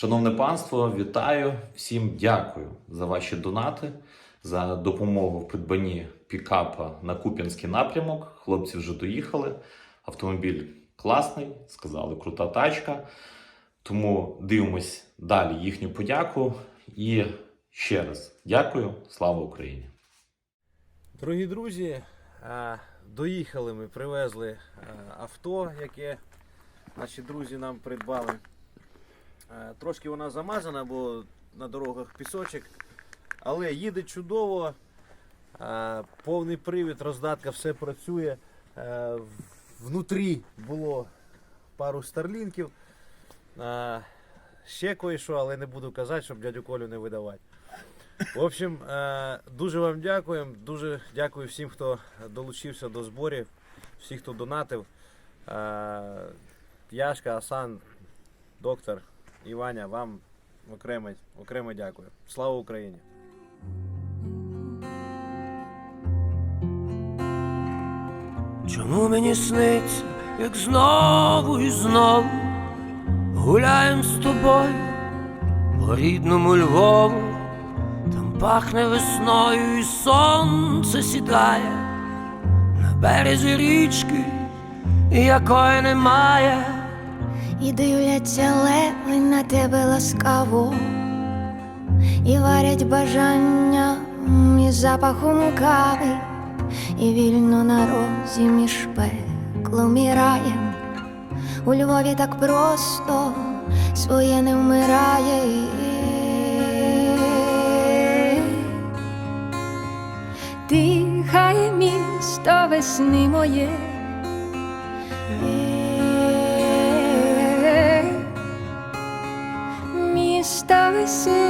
Шановне панство, вітаю всім дякую за ваші донати, за допомогу в придбанні пікапа на Куп'янський напрямок. Хлопці вже доїхали. Автомобіль класний, сказали, крута тачка. Тому дивимось далі їхню подяку. І ще раз дякую, слава Україні! Дорогі друзі, е, доїхали ми, привезли е, авто, яке наші друзі нам придбали. Е, Трошки вона замазана, бо на дорогах пісочок, але їде чудово. Е, Повний привід, роздатка, все працює. Е, Внутрі було пару старлінків. Ще кое-що, але не буду казати, щоб дядю Колю не видавати. В общем, дуже вам дякуємо. Дуже дякую всім, хто долучився до зборів, всіх, хто донатив. Яшка, Асан, доктор, Іваня, вам окремо, окремо дякую. Слава Україні! Чому мені сниться, як знову і знову гуляєм з тобою по рідному Львову, там пахне весною і сонце сідає на березі річки, якої немає. І дивляться леви на тебе ласкаво, і варять бажання із запахом кави, і вільно на розі між пеклом і раєм. У Львові так просто своє не вмирає. Дихає місто весни моє. Місто весни